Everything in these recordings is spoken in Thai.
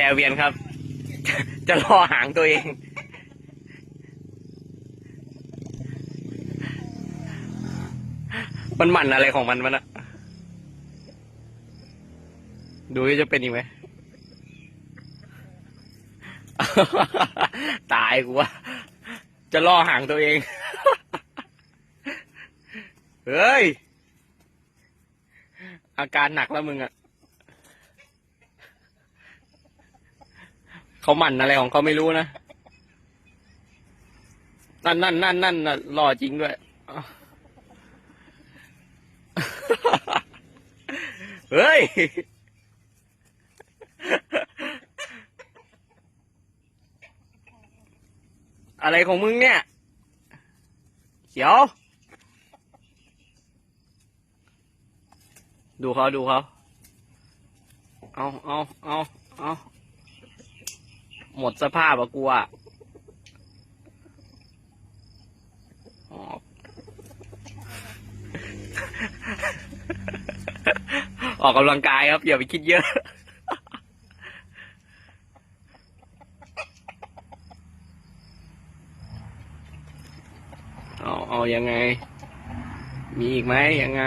แต่เวียนครับ จะรอหางตัวเอง มันหมันอะไรของมันมันอะดูจะเป็นอีกไหม ตายกูว่า จะล่อหางตัวเอง เฮ้ย อาการหนักแล้วมึงอะ เขาหมั่นอะไรของเขาไม่รู้นะ นั่นนั่นนั่นนั่นน่ะหล่อจริงด้วย เฮ้ย อะไรของมึงเนี่ย เขียว ดูเขาดูเขา เอาเอาเอาเอา หมดสภาพอะกูอะออกออกกำลังกายครับ อย่าไปคิดเยอะ เอาเอายังไง มีอีกไหมยังไง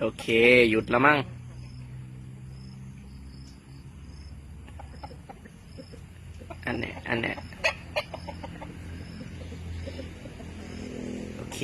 โอเค หยุดแล้วมั้ง อันเนี้ยอันเนี้ยโอเค